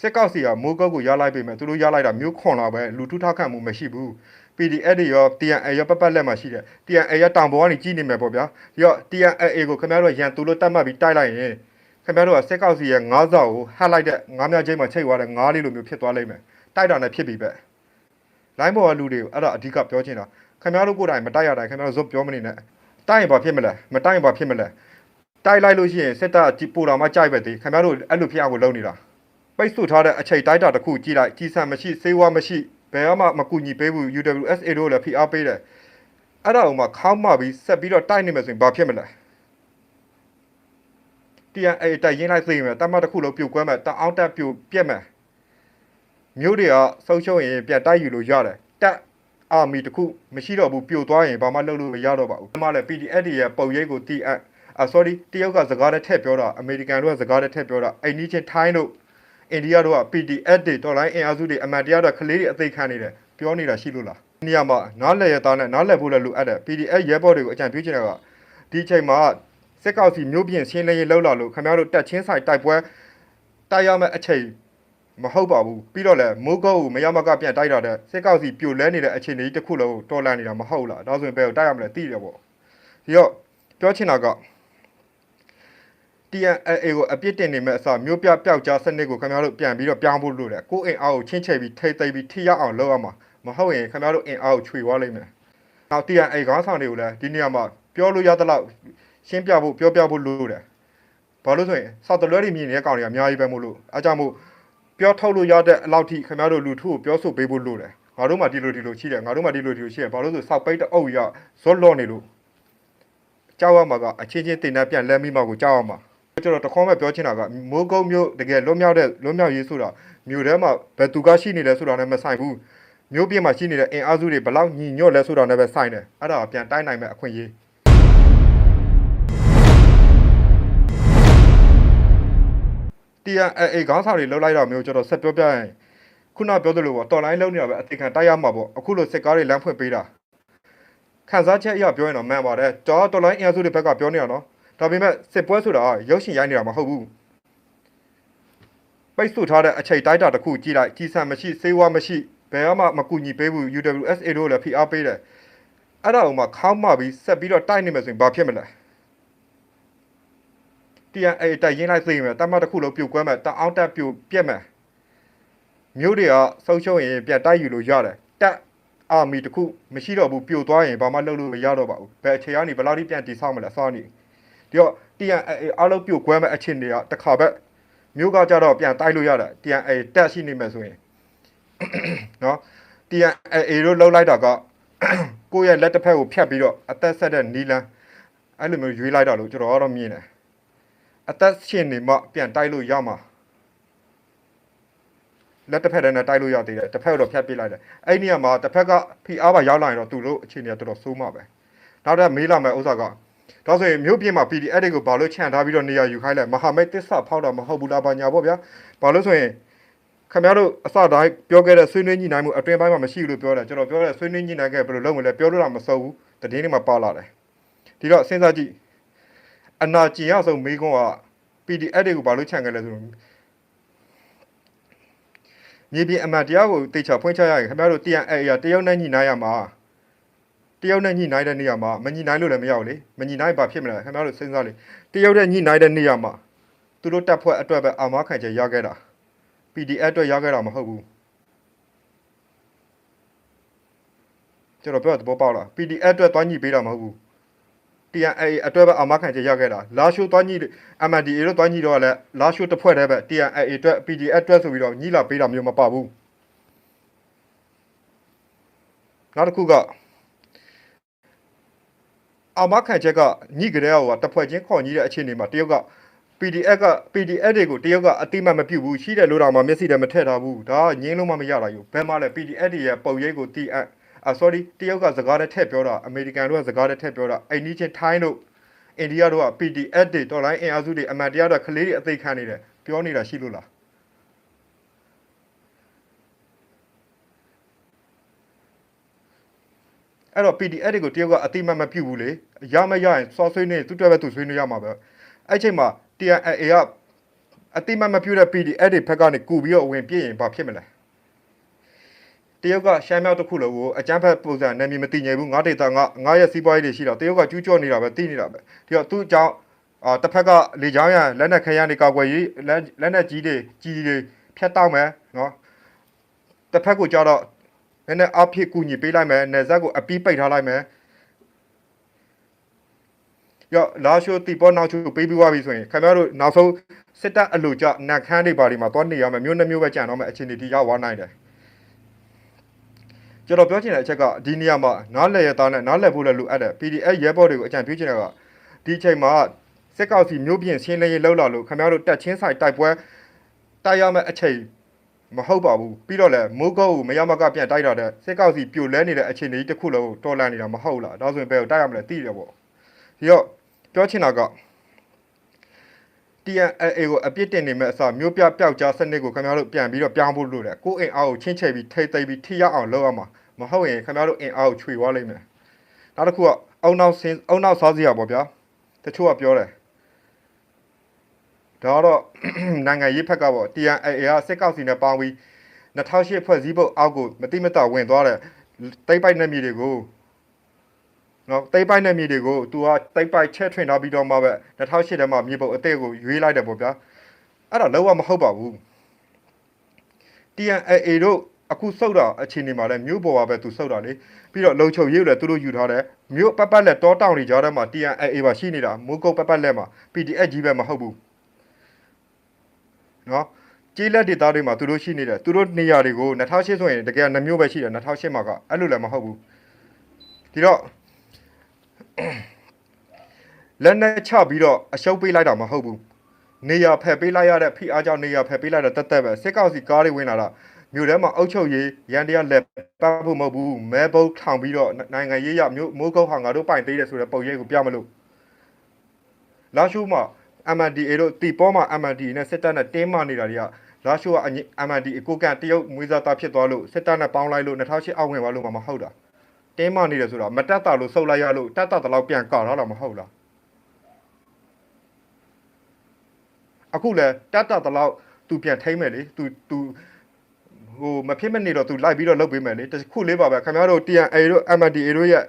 စစ်ကောက်စီကမိုးကုတ်ကိုရလိုက်ပေမဲ့သူတို့ရလိုက်တာမျိုးခွန်လာပဲလူထုထောက်ခံမှုမရှိဘူး PDF တွေရော TNA ရောပတ်ပတ်လက်မှာရှိတယ် TNA ရတောင်ပေါ်ကနေကြီးနေမယ်ပေါ့ဗျာပြီးတော့ TNA ကိုခင်ဗျားတို့ရန်သူလို့တတ်မှတ်ပြီးတိုက်လိုက်ရင်ခင်ဗျားတို့ကစစ်ကောက်စီရဲ့ငါးစောက်ကိုဟတ်လိုက်တဲ့ငါးမြချင်းမှာချိတ်သွားတဲ့ငါးလေးလိုမျိုးဖြစ်သွားလိမ့်မယ်တိုက်တာနဲ့ဖြစ်ပြီပဲလိုင်းပေါ်ကလူတွေကိုအဲ့ဒါအဓိကပြောချင်တာခင်ဗျားတို့ကိုယ်တိုင်မတိုက်ရတိုင်းခင်ဗျားတို့ဇွတ်ပြောမနေနဲ့တိုက်ရင်ဘာဖြစ်မလဲမတိုက်ရင်ဘာဖြစ်မလဲတိုက်လိုက်လို့ရှိရင်စစ်တပ်ပူတော်မှကြိုက်ပဲသေးခင်ဗျားတို့အဲ့လိုဖြစ်အောင်ကိုလုပ်နေတာ ပိတ်ဆို့ထားတဲ့အချိန်တိုက်တာတစ်ခုကြည့်လိုက်ကြီးစံမရှိစေဝါမရှိဘယ်မှမကူညီပေးဘူး UWSA တို့လည်းဖိအားပေးတယ်အဲ့ဒါအောင်မှခေါင်းမပြီးဆက်ပြီးတော့တိုက်နေမယ်ဆိုရင်ဘာဖြစ်မလဲ TNA တိုက်ရင်လိုက်သိမယ်တတ်မှတ်တစ်ခုလုံးပြုတ်ကွဲမယ်တအောင်တက်ပြုတ်ပြက်မယ်မျိုးတွေကဆုံးရှုံးရင်ပြန်တိုက်ယူလို့ရတယ်တက်အာမီတစ်ခုမရှိတော့ဘူးပြိုသွားရင်ဘာမှလုပ်လို့မရတော့ပါဘူးဒီမှာလည်း PDF တွေရဲ့ပုံရိပ်ကို TN အာ sorry တရုတ်ကစကားနဲ့ထည့်ပြောတာအမေရိကန်တို့ကစကားနဲ့ထည့်ပြောတာအိန္ဒိချင်းထိုင်းတို့ အိန္ဒိယတို့က PDF တွေတော်လိုင်းအင်အားစုတွေအမှန်တရားတော့ကလေးတွေအသိခံနေတယ်ပြောနေတာရှိလို့လားဒီနေရာမှာနားလည်ရသားနဲ့နားလည်ဖို့လည်းလိုအပ်တယ် PDF ရဲဘော်တွေကိုအကြံပြုချင်တာကဒီအချိန်မှာစစ်ကောက်စီမျိုးပြင်ရှင်းလင်းရေးလှုပ်လာလို့ခင်ဗျားတို့တက်ချင်းဆိုင်တိုက်ပွဲတိုက်ရမယ့်အချိန်မဟုတ်ပါဘူးပြီးတော့လည်းမိုးကုတ်ကိုမရမကပြန်တိုက်တာတဲ့စစ်ကောက်စီပြိုလဲနေတဲ့အခြေအနေကြီးတစ်ခုလုံးကိုတော်လန်နေတာမဟုတ်လားဒါဆိုရင်ဘယ်ကိုတိုက်ရမလဲသိတယ်ပေါ့ဒီတော့ပြောချင်တာက TNA ကိုအပြစ်တင်နေမဲ့အစားမျိုးပြပျောက်ကြားစနစ်ကိုခင်ဗျားတို့ပြန်ပြီးတော့ပြောင်းဖို့လိုတယ်ကိုယ်အင်အားကိုချင်းချဲ့ပြီးထိသိပ်ပြီးထိရောက်အောင်လုပ်ရမှာမဟုတ်ရင်ခင်ဗျားတို့အင်အားကိုခြွေသွားလိမ့်မယ်။နောက် TNA ခေါင်းဆောင်တွေကိုလည်းဒီနေရာမှာပြောလို့ရသလောက်ရှင်းပြဖို့ပြောပြဖို့လိုတယ်။ဘာလို့ဆိုရင်စောက်တလွဲတွေမြင်နေတဲ့ကောင်တွေကအများကြီးပဲမို့လို့အဲကြောင့်မို့ပြောထုတ်လို့ရတဲ့အလောက်ထိခင်ဗျားတို့လူထုကိုပြောဆိုပေးဖို့လိုတယ်။ငါတို့မှဒီလိုဒီလိုရှိတယ်ငါတို့မှဒီလိုဒီလိုရှိတယ်ဘာလို့ဆိုစောက်ပိတ်တဲ့အုပ်ရဇွတ်လော့နေလို့ကြောက်ရမှာကအချင်းချင်းတင်တဲ့ပြန်လဲမိမှကိုကြောက်ရမှာ ကျွန်တော်တခေါက်မဲ့ပြောချင်တာကမိုးကုတ်မျိုးတကယ်လွတ်မြောက်တဲ့လွတ်မြောက်ရေးဆိုတာမြို့ထဲမှာဘယ်သူကရှိနေလဲဆိုတာနဲ့မဆိုင်ဘူးမြို့ပြင်မှာရှိနေတဲ့အင်အားစုတွေဘယ်လောက်ညီညွတ်လဲဆိုတာနဲ့ပဲဆိုင်တယ်အဲ့ဒါကပြန်တိုင်းနိုင်မဲ့အခွင့်အရေး TNA ခေါင်းဆောင်တွေလှုပ်လိုက်တာမျိုးကျွန်တော်ဆက်ပြောပြရင်ခုနပြောသလိုပေါ့တော်လိုင်းလုံးနေတာပဲအတိခံတိုက်ရမှာပေါ့အခုလိုစစ်ကားတွေလမ်းဖွင့်ပေးတာခန်းစားချက်အရပြောရင်တော့မှန်ပါတယ်တော်တော်လိုင်းအင်အားစုတွေဘက်ကပြောနေရနော် ဒါပေမဲ့စစ်ပွဲဆိုတာရုပ်ရှင်ရိုက်နေတာမဟုတ်ဘူးပိတ်ဆို့ထားတဲ့အချိန်တိုက်တာတစ်ခုကြည့်လိုက်ကြီးစံမရှိစေဝါမရှိဘယ်မှမကူညီပေးဘူး UWSA တို့လည်းဖိအားပေးတယ်အဲ့ဒါအောင်မှခေါင်းမပြီးဆက်ပြီးတော့တိုက်နေမယ်ဆိုရင်ဘာဖြစ်မလဲ TNA တိုက်ရင်လိုက်သိမယ်တတ်မှတ်တစ်ခုလုံးပြုတ်ကွဲမယ်တအောင်တက်ပြုတ်ပြက်မယ်မျိုးတွေကဆုံးရှုံးရင်ပြန်တိုက်ယူလို့ရတယ်တက်အာမီတစ်ခုမရှိတော့ဘူးပြိုသွားရင်ဘာမှလုပ်လို့မရတော့ပါဘူးဘယ်အချိန်ကနေဘယ်လောက်ထိပြန်တည်ဆောက်မလဲစောနေ ဒီတော့ TNA အားလုံးပြုတ်ကွဲမဲ့အချင်းတွေကတစ်ခါပဲမြို့ကကြတော့ပြန်တိုက်လို့ရတာ TNA တက်ရှိနေမယ်ဆိုရင်နော် TNA တို့လှုပ်လိုက်တာကကိုယ့်ရဲ့လက်တစ်ဖက်ကိုဖြတ်ပြီးတော့အသက်ဆက်တဲ့နီလန်းအဲ့လိုမျိုးရွေးလိုက်တာလို့ကျွန်တော်ကတော့မြင်တယ်အသက်ရှင်နေမှပြန်တိုက်လို့ရမှာလက်တစ်ဖက်တည်းနဲ့တိုက်လို့ရသေးတယ်တစ်ဖက်တော့ဖြတ်ပစ်လိုက်တယ်အဲ့ဒီနေရာမှာတစ်ဖက်ကဖိအားပါရောက်လာရင်တော့သူတို့အခြေအနေကတော်တော်ဆိုးမှာပဲနောက်တော့မေးလာမယ့်ဥစ္စာက ဒါဆိုရင်မြို့ပြင်မှာ PDF တွေကိုဘာလို့ခြံထားပြီးတော့နေရာယူခိုင်းလဲမဟာမိတ်တစ္ဆဖောက်တာမဟုတ်ဘူးလားဘာညာပေါ့ဗျာဘာလို့ဆိုရင်ခင်ဗျားတို့အစတိုင်းပြောခဲ့တဲ့ဆွေးနွေးညှိနှိုင်းမှုအတွင်ပိုင်းမှာမရှိဘူးလို့ပြောတယ်ကျွန်တော်ပြောတဲ့ဆွေးနွေးညှိနှိုင်းခဲ့ဘယ်လိုလုပ်မလဲပြောလို့တော့မစုံဘူးတည်င်းတွေမှာပါလာတယ်ဒီတော့စဉ်းစားကြည့်အနာကျင်ရဆုံးမိကုန်းက PDF တွေကိုဘာလို့ခြံခဲ့လဲဆိုတော့မြေပြင်အမှန်တရားကိုတေချာဖွင့်ချရရင်ခင်ဗျားတို့ TNA ရတရုတ်နဲ့ညှိနှိုင်းရမှာ တရုတ်နဲ့ညှိနှိုင်းတဲ့နေရာမှာမညှိနှိုင်းလို့လည်းမရဘူးလေမညှိနှိုင်းဘာဖြစ်မလဲခင်ဗျားတို့စဉ်းစားလေတရုတ်နဲ့ညှိနှိုင်းတဲ့နေရာမှာသူတို့တက်ဖွဲ့အတွက်ပဲအာမခံချက်ရခဲ့တာ PDF အတွက်ရခဲ့တာမဟုတ်ဘူးကျွန်တော်ပြောတဲ့သဘောပေါက်လား PDF အတွက်သွားညှိပေးတာမဟုတ်ဘူး TNA အတွက်ပဲအာမခံချက်ရခဲ့တာလာရှိုးသွားညှိ MNDA တို့သွားညှိတော့လည်းလာရှိုးတစ်ဖွဲ့တည်းပဲ TNA အတွက် PDF အတွက်ဆိုပြီးတော့ညှိလာပေးတာမျိုးမပါဘူးနောက်တစ်ခုက အာမခံချက်ကညှိကြတဲ့ဟိုကတစ်ဖွဲ့ချင်းခေါ်ညှိတဲ့အခြေအနေမှာတရုတ်က PDF က PDF တွေကိုတရုတ်ကအတိမတ်မပြုတ်ဘူးရှိတယ်လို့တော့မှမျက်စိတည်းမထည့်ထားဘူးဒါကငင်းလုံးမမရတာယူဘယ်မှလဲ PDF တွေရဲ့ပုံရိပ်ကိုတီအပ်အာ sorry တရုတ်ကစကားနဲ့ထည့်ပြောတာအမေရိကန်တို့ကစကားနဲ့ထည့်ပြောတာအိန္ဒိချင်းထိုင်းတို့အိန္ဒိယတို့က PDF တွေတော်လိုင်းအင်အားစုတွေအမှန်တရားတော့ကလေးတွေအသိခံနေတယ်ပြောနေတာရှိလို့လားအဲ့တော့ PDF တွေကိုတရုတ်ကအတိမတ်မပြုတ်ဘူးလေ ရမရရင်စောဆွေးနေသူ့အတွက်ပဲသူဆွေးနေရမှာပဲအဲ့ချိန်မှာ TNA ကအတိမတ်မပြုတ်တဲ့ PDF တွေဘက်ကနေကူပြီးတော့ဝင်ပြည့်ရင်ဘာဖြစ်မလဲတရုတ်ကရှမ်းမြောက်တစ်ခုလုံးကိုအကြမ်းဖက်ပုံစံနာမည်မတည်ငြိမ်ဘူးငါဒေတာငါငါရဲ့စီးပွားရေးတွေရှိတော့တရုတ်ကကျူးကျော်နေတာပဲသိနေတာပဲဒီတော့သူ့အကြောင်းအာတစ်ဖက်ကလေချောင်းရန်လက်နက်ခဲယမ်းတွေကောက်ွယ်ရေးလက်လက်နက်ကြီးတွေကြီးတွေဖျက်တောက်မယ်နော်တစ်ဖက်ကိုကြတော့နည်းနည်းအဖြစ်ကူညီပေးလိုက်မယ်နေဆက်ကိုအပီးပိတ်ထားလိုက်မယ် ရောလာရှိုတီပေါ်နောက်ချိုပေးပြီးွားပြီဆိုရင်ခင်ဗျားတို့နောက်ဆုံးစစ်တပ်အလို့ကြနတ်ခမ်းတွေပါဒီမှာသွားနေရမယ်မျိုးနှမျိုးပဲကြံတော့မယ်အခြေအနေဒီရောက်သွားနိုင်တယ်ကျွန်တော်ပြောချင်တဲ့အချက်ကဒီနေရာမှာနားလည်ရသားနဲ့နားလည်ဖို့လည်းလိုအပ်တယ် PDF ရဲဘော်တွေကိုအကြံပြုချင်တာကဒီအချိန်မှာစစ်ကောက်စီမျိုးပြင်ရှင်းလင်းရေးလှုပ်လာလို့ခင်ဗျားတို့တက်ချင်းဆိုင်တိုက်ပွဲတိုက်ရမယ့်အချိန်မဟုတ်ပါဘူးပြီးတော့လည်းမိုးကုတ်ကိုမရမကပြန်တိုက်တာတဲ့စစ်ကောက်စီပြိုလဲနေတဲ့အခြေအနေတစ်ခုလုံးကိုတော်လန်နေတာမဟုတ်လားဒါဆိုရင်ဘယ်ကိုတိုက်ရမလဲသိတယ်ပေါ့ဒီတော့ ပြောချင်တာက TNLA ကိုအပြစ်တင်နေမဲ့အစားမျိုးပြပျောက်ကြားစနစ်ကိုခင်ဗျားတို့ပြန်ပြီးတော့ပြောင်းဖို့လုပ်တယ်ကိုယ်အင်အားကိုချင်းချယ်ပြီးထိတ်သိမ်းပြီးထိရောက်အောင်လုပ်ရမှာမဟုတ်ရင်ခင်ဗျားတို့အင်အားကိုခြွေသွားလိမ့်မယ်နောက်တစ်ခုကအုံနောက်ဆင်းအုံနောက်စားစရာပေါ့ဗျာတချို့ကပြောတယ်ဒါတော့နိုင်ငံရေးဖက်ကပေါ့ TNLA ကစစ်ကောက်စီနဲ့ပေါင်းပြီး2008ဖွဲ့စည်းပုံအောက်ကိုမတိမတဝင်သွားတယ်တိတ်ပိုက်နေမြေတွေကို နော်တိတ်ပိုက်နေမြေတွေကို तू ကတိတ်ပိုက်ချက်ထွင်ထားပြီးတော့မှပဲ2008ထဲမှာမြေပုံအသေးကိုရွေးလိုက်တယ်ပေါ့ဗျာအဲ့ဒါလုံးဝမဟုတ်ပါဘူး TNLA တို့အခုစုတ်တာအချိန်ဒီမှာလဲမြို့ပေါ်ပါပဲသူစုတ်တာလေပြီးတော့လုံချုံရေးလည်းသူတို့ယူထားတယ်မြို့ပတ်ပတ်လက်တောတောင်တွေကြားထဲမှာ TNLA ပါရှိနေတာမိုးကုတ်ပတ်ပတ်လက်မှာ PDF ကြီးပဲမဟုတ်ဘူးနော်ကြေးလက်ဒေတာတွေမှာသူတို့ရှိနေတယ်သူတို့နေရာတွေကို2008ဆိုရင်တကယ်နှမျိုးပဲရှိတယ်2008မှာကအဲ့လိုလည်းမဟုတ်ဘူးဒီတော့ လက်နဲ့ချပြီးတော့အရှုပ်ပေးလိုက်တာမဟုတ်ဘူးနေရဖယ်ပေးလိုက်ရတဲ့ဖိအားကြောင့်နေရဖယ်ပေးလိုက်တဲ့တက်တက်ပဲစစ်ကောက်စီကားတွေဝင်လာတာမြို့ထဲမှာအုပ်ချုပ်ရေးရန်တရားလက်ပတ်ဖို့မဟုတ်ဘူးမဲဘုတ်ထောင်ပြီးတော့နိုင်ငံရေးရမြို့မိုးကုတ်ဟာငါတို့ပိုင်သေးတယ်ဆိုတဲ့ပုံရိပ်ကိုပြမလို့လာရှုမှာ MNDA တို့တီပေါ်မှာ MNDA နဲ့စစ်တပ်နဲ့တင်းမာနေတာတွေကလာရှုက MNDA အကိုကန်တရုတ်မွေးစားသားဖြစ်သွားလို့စစ်တပ်နဲ့ပေါင်းလိုက်လို့2008အောက်ဝင်သွားလို့မှမဟုတ်တာ တင်းမနေတယ်ဆိုတော့မတက်တာလို့ဆုတ်လိုက်ရလို့တက်တာတလောက်ပြန်ကောက်တော့မဟုတ်လားအခုလဲတက်တာတလောက်သူပြန်ထိမ့်မယ်လေသူသူဟိုမဖြစ်မနေတော့သူလိုက်ပြီးတော့လုပ်ပေးမယ်လေတခုလေးပါပဲခင်ဗျားတို့ TNA တို့ MDA တို့ရဲ့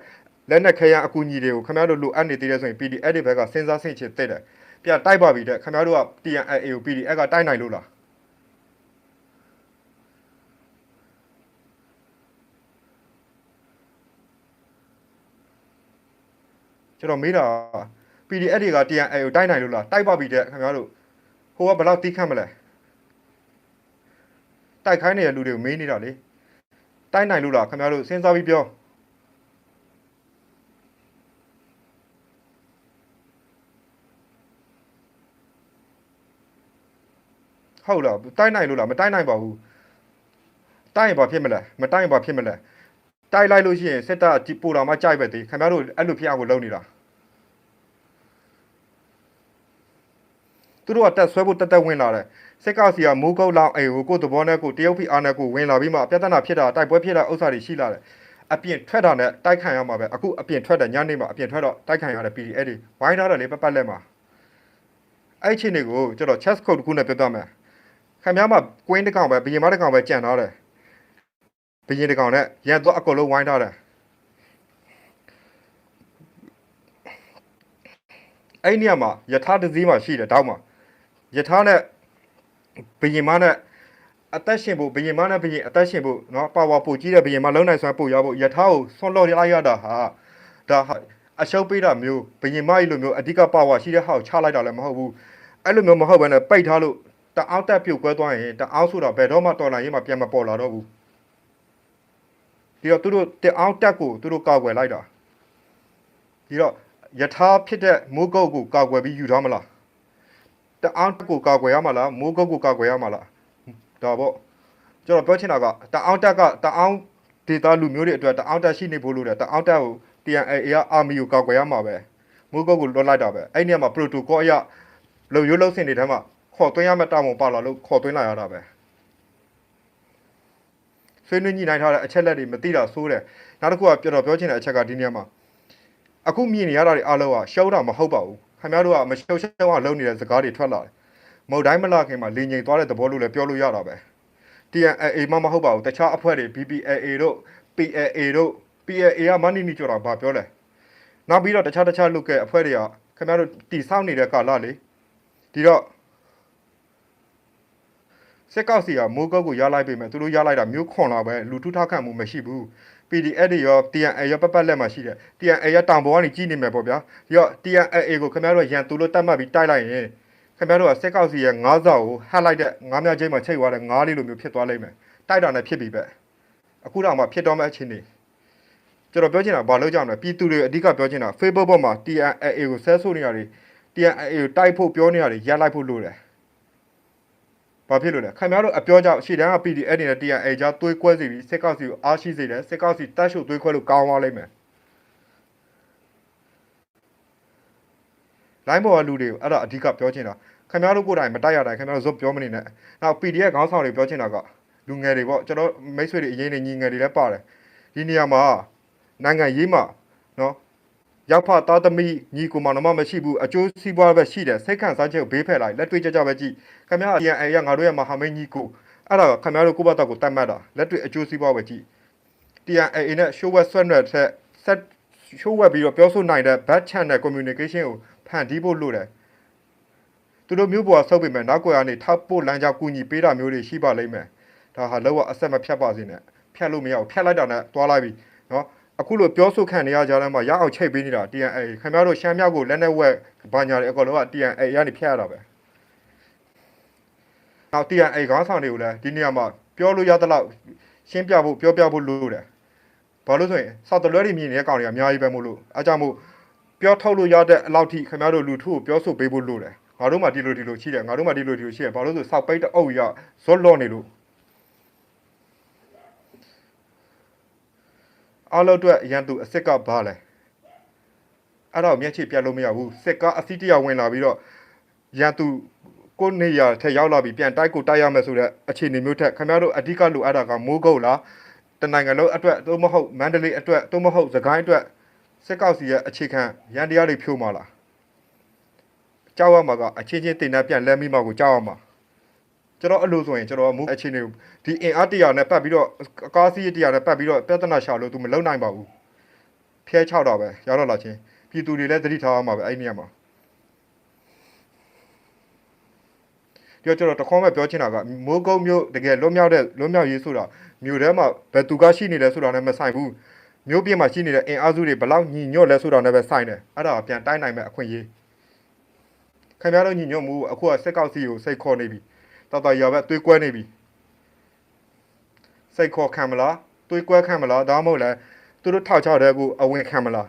လက်နက်ခဲယံအကူအညီတွေကိုခင်ဗျားတို့လိုအပ်နေသေးတယ်ဆိုရင် PDF တွေဘက်ကစဉ်းစားဆင့်ချစ်တဲ့တယ်ပြန်တိုက်ပါပြီတဲ့ခင်ဗျားတို့က TNA ကို PDF ကတိုက်နိုင်လို့လား ကျွန်တော်မေးတာ PDF တွေက TNA ကိုတိုက်နိုင်လို့လားတိုက်ပါပြီတဲ့ခင်ဗျားတို့ဟိုကဘယ်လောက်တီးခတ်မလဲတိုက်ခိုင်းနေတဲ့လူတွေကိုမေးနေတာလေတိုက်နိုင်လို့လားခင်ဗျားတို့စဉ်းစားပြီးပြောဟုတ်လားတိုက်နိုင်လို့လားမတိုက်နိုင်ပါဘူးတိုက်ရင်ဘာဖြစ်မလဲမတိုက်ရင်ဘာဖြစ်မလဲ တိုက်လိုက်လို့ရှိရင်စစ်တပ်ပူတော်မှကြိုက်ပဲသေးခင်ဗျားတို့အဲ့လိုဖြစ်အောင်လုပ်နေတာသူတို့ကတက်ဆွဲဖို့တက်တက်ဝင်လာတယ်စစ်ကောက်စီကမိုးကုတ်လောက်အေကိုကိုယ်သဘောနဲ့ကိုတရုတ်ဖိအားနဲ့ကိုဝင်လာပြီးမှပြဿနာဖြစ်တာတိုက်ပွဲဖြစ်တာဥစ္စာတွေရှိလာတယ်အပြင်ထွက်တာနဲ့တိုက်ခံရမှာပဲအခုအပြင်ထွက်တယ်ညနေမှာအပြင်ထွက်တော့တိုက်ခံရတယ် PDF တွေဝိုင်းထားတယ်လေပတ်ပတ်လက်မှာအဲ့ချင်းတွေကိုကျွန်တော် chess code တခုနဲ့ပြောပြမယ်ခင်ဗျားမှာကွင်းတစ်ကောင်ပဲဘရင်မတစ်ကောင်ပဲကြံထားတယ် ဘရင်တစ်ကောင်နဲ့ရန်တော့အကုန်လုံးဝိုင်းထားတယ်အဲ့နေရာမှာယထာတစည်းမှာရှိတယ်တောက်မှာယထာနဲ့ဘရင်မနဲ့အသက်ရှင်ဖို့ဘရင်မနဲ့ဘရင်အသက်ရှင်ဖို့เนาะပါဝါပို့ကြီးတဲ့ဘရင်မလုံးနိုင်စွမ်းပို့ရဖို့ယထာကိုဆွန့်လော်လိုက်ရတာဟာဒါဟာအရှုပ်ပေးတာမျိုးဘရင်မကြီးလိုမျိုးအဓိကပါဝါရှိတဲ့ဟာကိုချလိုက်တာလည်းမဟုတ်ဘူးအဲ့လိုမျိုးမဟုတ်ဘဲနဲ့ပိတ်ထားလို့တအောက်တက်ပြုတ်ကွဲသွားရင်တအောက်ဆိုတာဘယ်တော့မှတော်လာရင်မှပြန်မပေါ်လာတော့ဘူး ဒီတော့သူတို့တအောက်တက်ကိုသူတို့ကောက်ွယ်လိုက်တာဒီတော့ယထာဖြစ်တဲ့မိုးကုတ်ကိုကောက်ွယ်ပြီးယူထားမလားတအောက်တက်ကိုကောက်ွယ်ရမှာလားမိုးကုတ်ကိုကောက်ွယ်ရမှာလားဒါပေါ့ကျွန်တော်ပြောချင်တာကတအောက်တက်ကတအောက်ဒေတာလူမျိုးတွေအတွက်တအောက်တက်ရှိနေဖို့လို့တယ်တအောက်တက်ကို TNA ကအာမီကိုကောက်ွယ်ရမှာပဲမိုးကုတ်ကိုလွတ်လိုက်တာပဲအဲ့ဒီနေရာမှာ protocol အရလုံရိုးလုံစင်တွေထဲမှာခေါ်သွင်းရမယ့်တာဝန်ပါလာလို့ခေါ်သွင်းလာရတာပဲ ဆွေးနွေးညှိနှိုင်းထားတဲ့အချက်လက်တွေမသိတာစိုးတယ်နောက်တစ်ခုကပြောတော့ပြောချင်တဲ့အချက်ကဒီနေရာမှာအခုမြင်နေရတာတွေအားလုံးကရှုံးတာမဟုတ်ပါဘူးခင်ဗျားတို့ကမရှုံးရှုံးအောင်လုပ်နေတဲ့စကားတွေထွက်လာတယ်မဟုတ်တိုင်းမလာခင်မှာလင်းငိမ်သွားတဲ့သဘောလို့လည်းပြောလို့ရတာပဲ TNAA မှမဟုတ်ပါဘူးတခြားအဖွဲ့တွေ BPAA တို့ PAA တို့ PAA ကမနီနီကျော်တာဘာပြောလဲနောက်ပြီးတော့တခြားတခြားလူကအဖွဲ့တွေကခင်ဗျားတို့တီဆောက်နေတဲ့ကာလလေဒီတော့ စက်ကောက်စီကမိုးကောက်ကိုရလိုက်ပြီမဲ့သူတို့ရလိုက်တာမျိုးခွန်လာပဲလူထုထောက်ခံမှုမရှိဘူး PDF တွေရော TNA ရောပတ်ပတ်လက်မှာရှိတယ် TNA ရတောင်ပေါ်ကနေကြီးနေမယ်ပေါ့ဗျာဒီတော့ TNA ကိုခင်ဗျားတို့ရန်သူလို့တတ်မှတ်ပြီးတိုက်လိုက်ရင်ခင်ဗျားတို့ကစက်ကောက်စီရဲ့ငါးစောက်ကိုဟတ်လိုက်တဲ့ငါးမြောက်ချင်းမှာချိတ်သွားတဲ့ငါးလေးလိုမျိုးဖြစ်သွားလိမ့်မယ်တိုက်တာနဲ့ဖြစ်ပြီပဲအခုတော့မှဖြစ်တော့မယ့်အချင်းနေကျွန်တော်ပြောချင်တာဘာလို့ကြောင့်လဲပြည်သူတွေအဓိကပြောချင်တာ Facebook ပေါ်မှာ TNA ကိုဆဲဆိုးနေရတယ် TNA ကိုတိုက်ဖို့ပြောနေရတယ်ရက်လိုက်ဖို့လိုတယ် ဘာဖြစ်လို့လဲခင်ဗျားတို့အပြောကြောင့်ရှေ့တန်းက PDF အနေနဲ့ TNA ကြားသွေးကွဲစီပြီးစစ်ကောက်စီကိုအားရှိစေတယ်စစ်ကောက်စီတတ်ရှုပ်သွေးခွဲလို့ကောင်းသွားလိမ့်မယ်လိုင်းပေါ်ကလူတွေကိုအဲ့ဒါအဓိကပြောချင်တာခင်ဗျားတို့ကိုယ်တိုင်မတိုက်ရတိုင်းခင်ဗျားတို့ဇွတ်ပြောမနေနဲ့နောက် PDF ခေါင်းဆောင်တွေပြောချင်တာကလူငယ်တွေပေါ့ကျွန်တော်မိတ်ဆွေတွေအရင်နေညီငယ်တွေလည်းပါတယ်ဒီနေရာမှာနိုင်ငံရေးမှာနော် ရောက်ဖသားသမီးညီကိုမောင်နှမမရှိဘူးအကျိုးစီးပွားပဲရှိတယ်စိတ်ခံစားချက်ကိုဘေးဖယ်လိုက်လက်တွေ့ကြကြပဲကြည့်ခင်ဗျား TNA ရငါတို့ရဲ့မဟာမိတ်ညီကိုအဲ့ဒါကခင်ဗျားတို့ကိုယ့်ဘက်တော့ကိုတတ်မှတ်တာလက်တွေ့အကျိုးစီးပွားပဲကြည့် TNA နဲ့ show web ဆွဲနယ်ဆက် set show web ပြီးတော့ပြောဆိုနိုင်တဲ့ back channel communication ကိုဖန်တီးဖို့လိုတယ်သူတို့မျိုးပေါ်ဆုပ်ပေမဲ့နောက်ကွယ်ကနေထောက်ပို့လမ်းကြောင်းကူညီပေးတာမျိုးတွေရှိပါလိမ့်မယ်ဒါဟာလောကအဆက်မဖြတ်ပါစေနဲ့ဖြတ်လို့မရဘူးဖြတ်လိုက်တာနဲ့တွားလိုက်ပြီနော် အခုလိုပြောဆိုခံနေရကြတဲ့မှာရအောင်ချိတ်ပေးနေတာ TNA ခင်ဗျားတို့ရှမ်းမြောက်ကိုလက်နဲ့ဝက်ဘာညာတွေအကုန်လုံးက TNA ရနေဖျက်ရတာပဲ။နောက် TNA ခေါင်းဆောင်တွေကိုလည်းဒီနေရာမှာပြောလို့ရသလောက်ရှင်းပြဖို့ပြောပြဖို့လိုတယ်။ဘာလို့ဆိုရင်စောက်တလွဲတွေမြင်နေတဲ့ကောင်တွေကအများကြီးပဲမို့လို့အဲကြောင့်မို့ပြောထုတ်လို့ရတဲ့အလောက်ထိခင်ဗျားတို့လူထုကိုပြောဆိုပေးဖို့လိုတယ်။ငါတို့မှဒီလိုဒီလိုရှိတယ်ငါတို့မှဒီလိုဒီလိုရှိတယ်ဘာလို့ဆိုစောက်ပိတ်တဲ့အုပ်ရဇွတ်လော့နေလို့ အားလုံးအတွက်ရန်သူအစ်စ်ကဘာလဲအဲ့တော့မျက်ခြေပြတ်လို့မရဘူးစစ်ကအစီတရဝင်လာပြီးတော့ရန်သူကိုနေရထက်ရောက်လာပြီးပြန်တိုက်ကိုတိုက်ရမယ်ဆိုတဲ့အခြေအနေမျိုးထက်ခင်ဗျားတို့အဓိကလိုအပ်တာကမိုးကုတ်လားတနိုင်ငံလုံးအတွက်သို့မဟုတ်မန္တလေးအတွက်သို့မဟုတ်စကိုင်းအတွက်စစ်ကောက်စီရဲ့အခြေခံရန်တရားတွေဖြိုးมาလားကြောက်ရမှာကအချင်းချင်းတင်တဲ့ပြန်လဲမိမှာကိုကြောက်ရမှာ ကျွန်တော်အဲ့လိုဆိုရင်ကျွန်တော်မူအခြေအနေကိုဒီအင်အားတရားနဲ့ပတ်ပြီးတော့အကားစီးတရားနဲ့ပတ်ပြီးတော့ပြဿနာရှာလို့ तू မလုံနိုင်ပါဘူးဖျဲချောက်တာပဲရောက်တော့လာချင်းပြည်သူတွေလည်းသတိထားရမှာပဲအဲ့ဒီနေရာမှာဒီတော့ကျွန်တော်တခေါမဲ့ပြောချင်တာကမိုးကုတ်မျိုးတကယ်လွတ်မြောက်တဲ့လွတ်မြောက်ရေးဆိုတာမြို့ထဲမှာဘယ်သူကရှိနေလဲဆိုတာနဲ့မဆိုင်ဘူးမြို့ပြင်မှာရှိနေတဲ့အင်အားစုတွေဘလောက်ညီညွတ်လဲဆိုတာနဲ့ပဲဆိုင်တယ်အဲ့ဒါကပြန်တိုင်းနိုင်မဲ့အခွင့်အရေးခင်ဗျားတို့ညီညွတ်မှုအခုကစက်ကောက်စီကိုစိတ်ခေါ်နေပြီ တော်တော်ရပဲတွေးကွဲနေပြီစိတ်ခေါ်ခံမလားတွေးကွဲခံမလားဒါမှမဟုတ်လဲသူတို့ထောက်ချတဲ့ကူအဝင်ခံမလား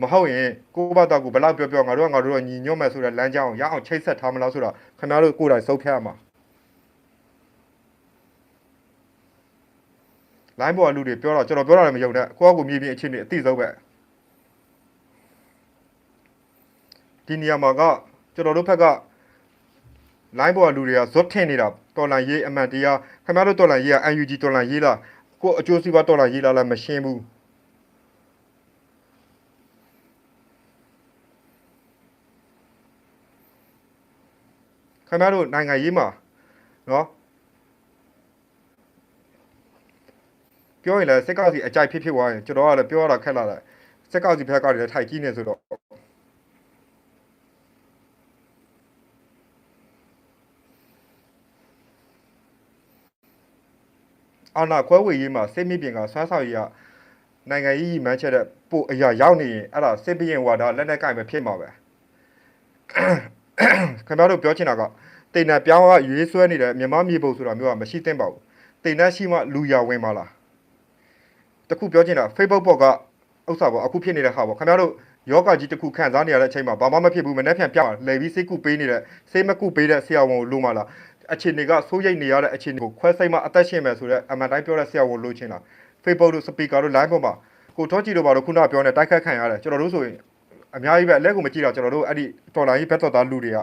မဟုတ်ရင်ကိုယ့်ဘာသာကိုဘလောက်ပြောပြောငါတို့ကငါတို့ကညီညွတ်မယ်ဆိုတဲ့လမ်းကြောင်းကိုရအောင်ချိတ်ဆက်ထားမလားဆိုတော့ခင်ဗျားတို့ကိုယ်တိုင်စုပ်ဖြတ်ရမှာလိုင်းပေါ်ကလူတွေပြောတော့ကျွန်တော်ပြောတာလည်းမယုံနဲ့ကိုယ့်အကူမြေပြင်အခြေအနေအသိဆုံးပဲဒီနေရာမှာကကျွန်တော်တို့ဘက်က လိုင်းပေါ်ကလူတွေကဇွတ်ထင်နေတာတော်လန်ရေးအမှန်တရားခင်ဗျားတို့တော်လန်ရေးက UNG တော်လန်ရေးလားကိုယ့်အကျိုးစီးပွားတော်လန်ရေးလားလည်းမရှင်းဘူးခင်ဗျားတို့နိုင်ငံရေးမှာနော်ပြောရင်လည်းစက်ကောက်စီအကြိုက်ဖြစ်ဖြစ်သွားရင်ကျွန်တော်ကလည်းပြောရတာခက်လာတယ်စက်ကောက်စီဘက်ကလည်းထိုက်ကြီးနေဆိုတော့ အာနာခွဲဝေရေးမှာစစ်မိပြင်ကဆွမ်းဆောင်ရေးကနိုင်ငံရေးမှန်းချက်တဲ့ပို့အရာရောက်နေရင်အဲ့ဒါစစ်ဘရင်ဝါဒလက်နက်ကင်ပဲဖြစ်မှာပဲခင်ဗျားတို့ပြောချင်တာကတိန်နဲ့ပြောင်းကရွေးဆွဲနေတဲ့မြန်မာမြေပုံဆိုတာမျိုးကမရှိသင့်ပါဘူးတိန်နဲ့ရှိမှလူရဝင်ပါလားတခုပြောချင်တာ Facebook ပေါ်ကဥစ္စာပေါ့အခုဖြစ်နေတဲ့ဟာပေါ့ခင်ဗျားတို့ယောဂကြီးတစ်ခုခံစားနေရတဲ့အချိန်မှာဘာမှမဖြစ်ဘူးမနေ့ပြန်ပြလဲပြီးစိတ်ကူပေးနေတဲ့စိတ်မကူပေးတဲ့ဆရာဝန်ကိုလိုမှလား အခြေအနေကစိုးရိမ်နေရတဲ့အခြေအနေကိုခွဲစိတ်မှအသက်ရှင်မယ်ဆိုတော့အမှန်တိုင်းပြောတဲ့ဆရာဝန်လိုချင်တာ Facebook တို့ speaker တို့ line ပေါ်မှာကိုထောကြည့်တို့ဘာလို့ခုနပြောနေတိုက်ခတ်ခံရတယ်ကျွန်တော်တို့ဆိုရင်အများကြီးပဲအလက်ကိုမကြည့်တော့ကျွန်တော်တို့အဲ့ဒီတော်လိုင်းကြီးဘက်တော်သားလူတွေက